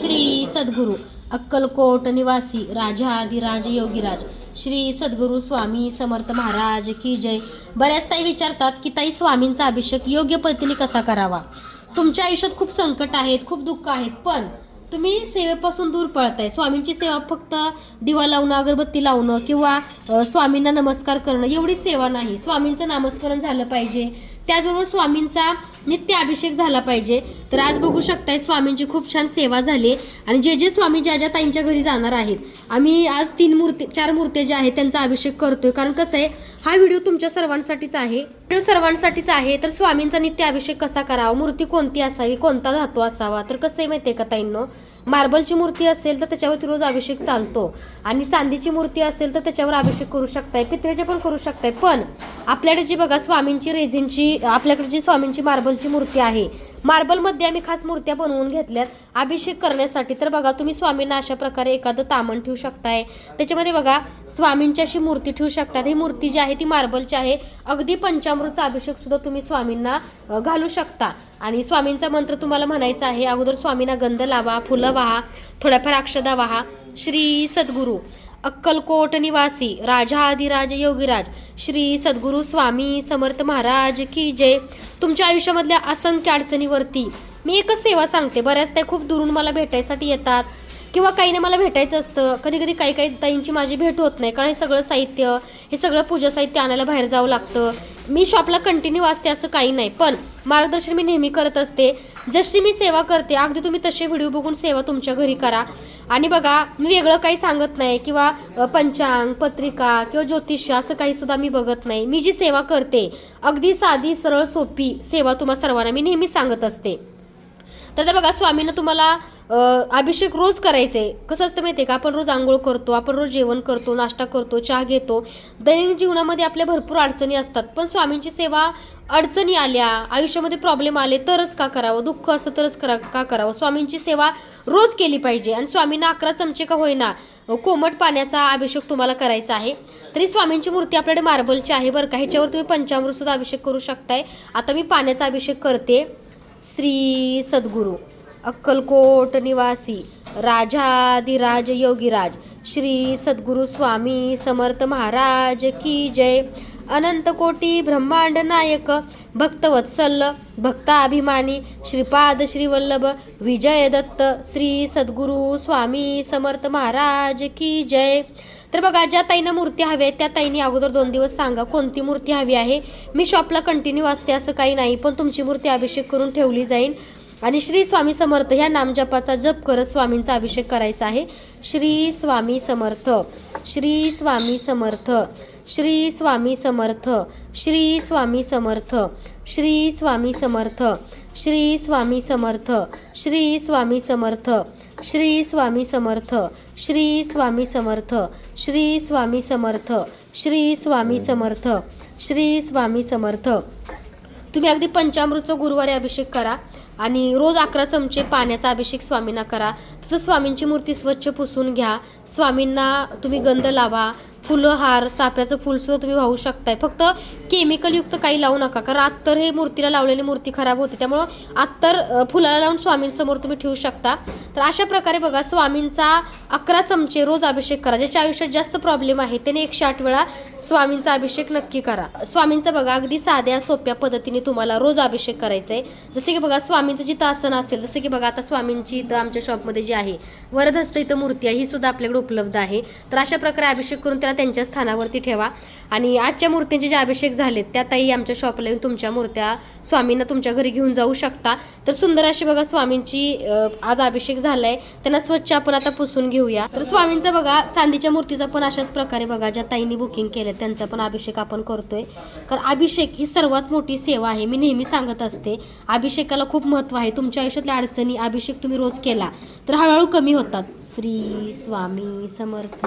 श्री सद्गुरू अक्कलकोट निवासी राजा आदिराज योगीराज. श्री सद्गुरू स्वामी समर्थ महाराज की जय. बऱ्याच ताई विचारतात की ताई स्वामींचा अभिषेक योग्य पद्धतीने कसा करावा? तुमच्या आयुष्यात खूप संकट आहेत खूप दुःख आहेत पण तुम्ही सेवेपासून दूर पळताय. स्वामींची सेवा फक्त दिवा लावणं अगरबत्ती लावणं किंवा स्वामींना नमस्कार करणं एवढी सेवा नाही. स्वामींचं नामस्मरण झालं पाहिजे. त्याचबरोबर स्वामींचा नित्य अभिषेक झाला पाहिजे. तर आज बघू शकताय स्वामींची खूप छान सेवा झाली आणि जे जे स्वामी ज्या ज्या ताईंच्या घरी जाणार आहेत आम्ही आज तीन मूर्ती चार मूर्ती ज्या आहेत त्यांचा अभिषेक करतोय. कारण कसं आहे हा व्हिडिओ तुमच्या सर्वांसाठीच आहे. व्हिडिओ सर्वांसाठीच आहे तर स्वामींचा नित्य अभिषेक कसा करावा? मूर्ती कोणती असावी? कोणता धातू असावा? तर कसं आहे माहितीये का ताईंनो? मार्बलची मूर्ती असेल तर त्याच्यावरती रोज अभिषेक चालतो. आणि चांदीची मूर्ती असेल तर त्याच्यावर अभिषेक करू शकताय. पित्रेचे पण करू शकताय. पण आपल्याकडे जी बघा स्वामींची रेझिनची आपल्याकडे जी स्वामींची मार्बलची मूर्ती आहे मार्बलमध्ये आम्ही खास मूर्त्या बनवून घेतल्यात. अभिषेक करण्यासाठी. तर बघा तुम्ही स्वामींना अशा प्रकारे एखादं तामण ठेवू शकताय. त्याच्यामध्ये बघा स्वामींची अशी मूर्ती ठेवू शकतात. ही मूर्ती जी आहे ती मार्बलची आहे. अगदी पंचामृतचा अभिषेक सुद्धा तुम्ही स्वामींना घालू शकता. आणि स्वामींचा मंत्र तुम्हाला म्हणायचा आहे अगोदर स्वामींना गंध लावा फुलं वाहा थोड्याफार अक्षदा वाहा. श्री सद्गुरू. अक्कलकोट निवासी राजा आदिराज योगीराज श्री सद्गुरू स्वामी समर्थ महाराज की जय. तुमच्या आयुष्यामधल्या असंख्य अडचणीवरती मी एकच सेवा सांगते बऱ्याच त्या खूप दुरून मला भेटायसाठी येतात. किंवा काहीने मला भेटायचं असतं कधी कधी काही काही ताईंची माझी भेट होत नाही कारण हे सगळं साहित्य हे सगळं पूजा साहित्य आणायला बाहेर जावं लागतं. मी शॉपला कंटिन्यू असते असं काही नाही पण मार्गदर्शन मी नेहमी करत असते. जशी मी सेवा करते अगदी तुम्ही तसे व्हिडिओ बघून सेवा तुमच्या घरी करा. आणि बघा मी वेगळं काही सांगत नाही किंवा पंचांग पत्रिका किंवा ज्योतिष असं काही सुद्धा मी बघत नाही. मी जी सेवा करते अगदी साधी सरळ सोपी सेवा तुम्हा सर्वांना मी नेहमी सांगत असते. तर बघा स्वामीनं तुम्हाला अभिषेक रोज करायचे. कसं असतं माहिती आहे का? आपण रोज आंघोळ करतो आपण रोज जेवण करतो नाश्ता करतो चहा घेतो. दैनंदिन जीवनामध्ये आपल्या भरपूर अडचणी असतात. पण स्वामींची सेवा अडचणी आल्या आयुष्यामध्ये प्रॉब्लेम आले तरच का करावं? दुःख असतं तरच करा का करावं? स्वामींची सेवा रोज केली पाहिजे आणि स्वामींना अकरा चमचे का होईना कोमट पाण्याचा अभिषेक तुम्हाला करायचा आहे. तरी स्वामींची मूर्ती आपल्याकडे मार्बलची आहे बरं का? ह्याच्यावर तुम्ही पंचामृत सुद्धा अभिषेक करू शकताय. आता मी पाण्याचा अभिषेक करते. श्री सद्गुरू. अक्कलकोट निवासी राजाधिराज योगीराज श्री सद्गुरू स्वामी समर्थ महाराज की जय. अनंतकोटी ब्रह्मांड नायक भक्तवत्सल भक्ताभिमानी श्रीपाद श्रीवल्लभ विजय दत्त श्री सद्गुरू स्वामी समर्थ महाराज की जय. तर बघा ज्या ताईनं मूर्ती हवी आहे त्या ताईंनी अगोदर दोन दिवस सांगा कोणती मूर्ती हवी आहे? मी शॉपला कंटिन्यू असते असं काही नाही पण तुमची मूर्ती अभिषेक करून ठेवली जाईल आणि श्री स्वामी समर्थ ह्या नामजपाचा जप करत स्वामींचा अभिषेक करायचा आहे श्री स्वामी समर्थ श्री स्वामी समर्थ श्री स्वामी समर्थ श्री स्वामी समर्थ श्री स्वामी समर्थ श्री स्वामी समर्थ श्री स्वामी समर्थ श्री स्वामी समर्थ श्री स्वामी समर्थ श्री स्वामी समर्थ श्री स्वामी समर्थ श्री स्वामी समर्थ तुम्ही अगदी पंचामृतचं गुरुवारी अभिषेक करा आणि रोज अकरा चमचे पाण्याचा अभिषेक स्वामींना करा. तसं स्वामींची मूर्ती स्वच्छ पुसून घ्या. स्वामींना तुम्ही गंध लावा. फुलं हार चाफ्याचं फुलसुद्धा तुम्ही वाहू शकताय. फक्त केमिकलयुक्त काही लावू नका कारण अत्तर हे मूर्तीला लावलेली मूर्ती खराब होते. त्यामुळं अत्तर फुलाला लावून स्वामींसमोर तुम्ही ठेवू शकता. तर अशा प्रकारे बघा स्वामींचा अकरा चमचे रोज अभिषेक करा. ज्याच्या आयुष्यात जास्त प्रॉब्लेम आहे त्याने एकशे आठ वेळा स्वामींचा अभिषेक नक्की करा. स्वामींचा बघा अगदी साध्या सोप्या पद्धतीने तुम्हाला रोज अभिषेक करायचा आहे जसे की बघा स्वामींचं जिथं आसन असेल जसं की बघा आता स्वामींची इथं आमच्या शॉपमध्ये जी आहे वरदहस्त इथं मूर्ती आहे ही सुद्धा आपल्याकडे उपलब्ध आहे. तर अशा प्रकारे अभिषेक करून त्याला त्यांच्या स्थानावरती ठेवा. आणि आजच्या मूर्तींचे जे अभिषेक झालेत त्या ताई आमच्या शॉपला येऊन तुमच्या मूर्त्या स्वामींना तुमच्या घरी घेऊन जाऊ शकता. तर सुंदर अशी बघा स्वामींची आज अभिषेक झालाय. त्यांना स्वच्छ आपण आता पुसून घेऊया. तर स्वामींचा बघा चांदीच्या मूर्तीचा पण अशाच प्रकारे बघा ज्या ताईंनी बुकिंग केलं त्यांचा पण अभिषेक आपण करतोय. कारण अभिषेक ही सर्वात मोठी सेवा आहे. मी नेहमी सांगत असते अभिषेकाला खूप महत्त्व आहे. तुमच्या आयुष्यातल्या अडचणी अभिषेक तुम्ही रोज केला तर हळूहळू कमी होतात. श्री स्वामी समर्थ.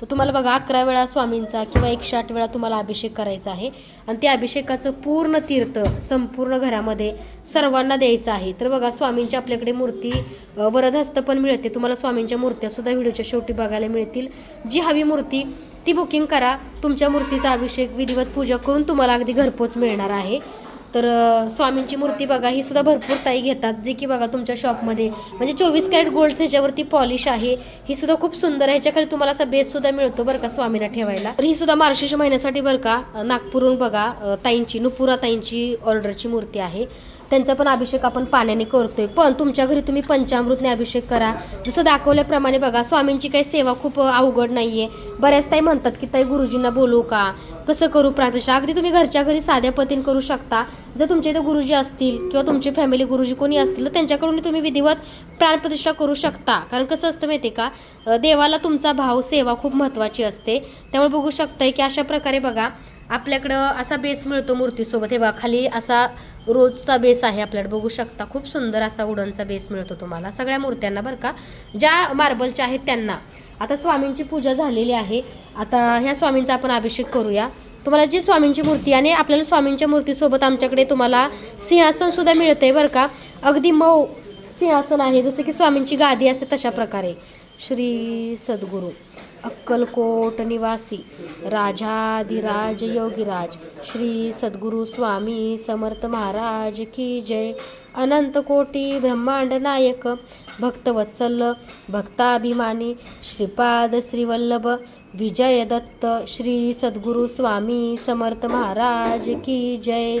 तर तुम्हाला बघा अकरा वेळा स्वामींचा किंवा एकशे आठ वेळा तुम्हाला अभिषेक करायचा आहे. आणि त्या अभिषेकाचं पूर्ण तीर्थ संपूर्ण घरामध्ये सर्वांना द्यायचं आहे. तर बघा स्वामींची आपल्याकडे मूर्ती वरदहस्त पण मिळते. तुम्हाला स्वामींच्या मूर्त्यासुद्धा व्हिडिओच्या शेवटी बघायला मिळतील. जी हवी मूर्ती ती बुकिंग करा. तुमच्या मूर्तीचा अभिषेक विधिवत पूजा करून तुम्हाला अगदी घरपोच मिळणार आहे. तर स्वामींची मूर्ती बघा ही सुद्धा भरपूर ताई घेतात जे की बघा तुमच्या शॉपमध्ये म्हणजे चोवीस कॅरेट गोल्डचं ह्याच्यावरती पॉलिश आहे. ही सुद्धा खूप सुंदर आहे. ह्याच्याखाली तुम्हाला असा बेस सुद्धा मिळतो बरं का स्वामींना ठेवायला. तर ही सुद्धा मार्गशीर्ष महिन्यासाठी बरं का नागपूरहून बघा ताईंची नुपुरा ताईंची ऑर्डरची मूर्ती आहे. त्यांचा पण अभिषेक आपण पाण्याने करतोय. पण तुमच्या घरी तुम्ही पंचामृतने अभिषेक करा. जसं दाखवल्याप्रमाणे बघा स्वामींची काही सेवा खूप अवघड नाहीये. बऱ्याच ताई म्हणतात की ताई गुरुजींना बोलू का? कसं करू प्रार्थना? अगदी तुम्ही घरच्या घरी साध्या पद्धतीने करू शकता. जर तुमच्या इथे गुरुजी असतील किंवा तुमची फॅमिली गुरुजी कोणी असतील तर त्यांच्याकडून तुम्ही विधिवत प्राणप्रतिष्ठा करू शकता. कारण कसं असतं माहिती आहे का देवाला तुमचा भाव सेवा खूप महत्त्वाची असते. त्यामुळे बघू शकताय की अशा प्रकारे बघा आपल्याकडं असा बेस मिळतो मूर्तीसोबत. हे बघा खाली असा रोजचा बेस आहे आपल्याला बघू शकता खूप सुंदर असा उडनचा बेस मिळतो तुम्हाला. सगळ्या मूर्त्यांना बरं का? ज्या मार्बलच्या आहेत त्यांना. आता स्वामींची पूजा झालेली आहे. आता ह्या स्वामींचा आपण अभिषेक करूया. तुम्हाला जी स्वामींची मूर्ती आणि आपल्याला स्वामींच्या मूर्तीसोबत आमच्याकडे तुम्हाला सिंहासन सुद्धा मिळतंय बरं का? अगदी मऊ सिंहासन आहे. जसं की स्वामींची गादी असते तशा प्रकारे. श्री सद्गुरू. अक्कलकोट निवासी राजाधिराज योगीराज श्री सद्गुरू स्वामी समर्थ महाराज की जय. अनंत कोटी ब्रह्मांड नायक भक्तवत्सल भक्ताभिमानी श्रीपाद श्रीवल्लभ विजय दत्त श्री सद्गुरू स्वामी समर्थ महाराज की जय.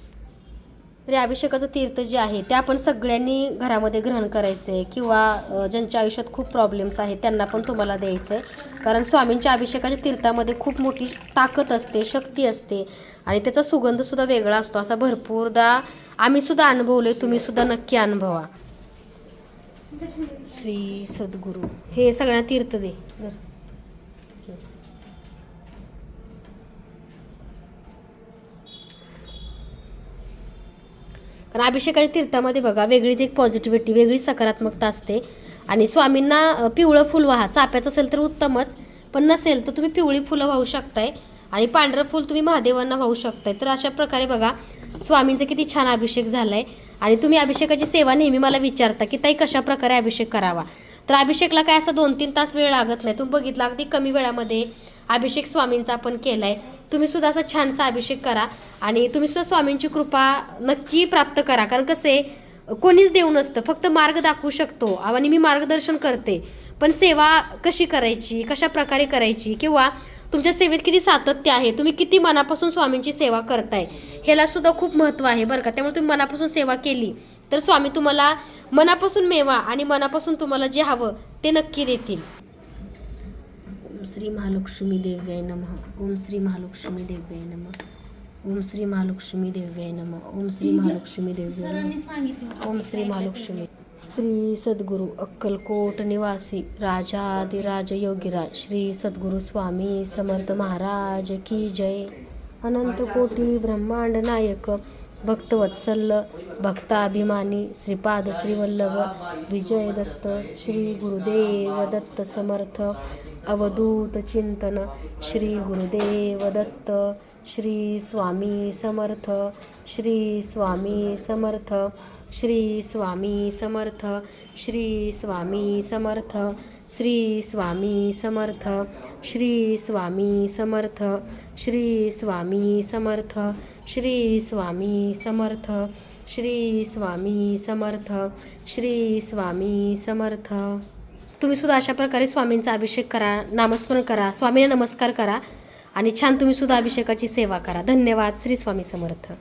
तर अभिषेकाचं तीर्थ जे आहे ते आपण सगळ्यांनी घरामध्ये ग्रहण करायचं आहे किंवा ज्यांच्या आयुष्यात खूप प्रॉब्लेम्स आहेत त्यांना पण तुम्हाला द्यायचं आहे कारण स्वामींच्या अभिषेकाच्या तीर्थामध्ये खूप मोठी ताकद असते शक्ती असते आणि त्याचा सुगंधसुद्धा वेगळा असतो. असा भरपूरदा आम्ही सुद्धा अनुभवले तुम्ही सुद्धा नक्की अनुभवा. श्री सद्गुरू. हे सगळ्यांना तीर्थ दे. कारण कारण आणि तीर्थामध्ये बघा वेगळीच एक पॉझिटिव्हिटी वेगळी सकारात्मकता असते. आणि स्वामींना पिवळं फुल वाहा. चाप्याचं असेल तर उत्तमच पण नसेल तर तुम्ही पिवळी फुलं वाहू शकताय. आणि पांढरं फुल तुम्ही महादेवांना वाहू शकताय. तर अशा प्रकारे बघा स्वामींचा किती छान अभिषेक झालाय. आणि तुम्ही अभिषेकाची सेवा नेहमी मला विचारता की ताई कशा प्रकारे अभिषेक करावा? तर अभिषेकला काय असं दोन तीन तास वेळ लागत नाही. तुम्ही बघितला अगदी कमी वेळामध्ये अभिषेक स्वामींचा आपण केलाय. तुम्ही सुद्धा असा छानसा अभिषेक करा आणि तुम्ही सुद्धा स्वामींची कृपा नक्की प्राप्त करा. कारण कसे कोणीच देऊ नसतं. फक्त मार्ग दाखवू शकतो. आणि मी मार्गदर्शन करते. पण सेवा कशी करायची कशा प्रकारे करायची किंवा तुमच्या सेवेत किती सातत्य आहे तुम्ही किती मनापासून स्वामींची सेवा करताय ह्याला सुद्धा खूप महत्त्व आहे बरं का. त्यामुळे तुम्ही मनापासून सेवा केली तर स्वामी तुम्हाला मनापासून मेवा आणि मनापासून तुम्हाला जे हवं ते नक्की देतील. ओम श्री महालक्ष्मी देव्याय नमः। ओम श्री महालक्ष्मी देव्याय नमः। ओम श्री महालक्ष्मी देव्याय नमः। ओम श्री महालक्ष्मी देव्याय नमः। ओम श्री महालक्ष्मी। श्री सद्गुरू अक्कलकोट निवासी राजाधिराज योगीराज। श्री सद्गुरू स्वामी समर्थ महाराज की जय। अनंत कोटी ब्रह्मांड नायक भक्तवत्सल भक्ताभिमानी श्रीपाद श्रीवल्लभ विजय दत्त श्री गुरुदेव दत्त समर्थ अवधूत चिंतन श्री गुरुदेव दत्त श्री स्वामी समर्थ श्री स्वामी समर्थ श्री स्वामी समर्थ श्री स्वामी समर्थ श्री स्वामी समर्थ श्री स्वामी समर्थ श्री स्वामी समर्थ श्री स्वामी समर्थ श्री स्वामी समर्थ श्री स्वामी समर्थ. तुम्ही सुद्धा अशा प्रकारे स्वामींचा अभिषेक करा नामस्मरण करा स्वामींना नमस्कार करा आणि छान तुम्ही सुद्धा अभिषेकाची सेवा करा. धन्यवाद श्री स्वामी समर्थ.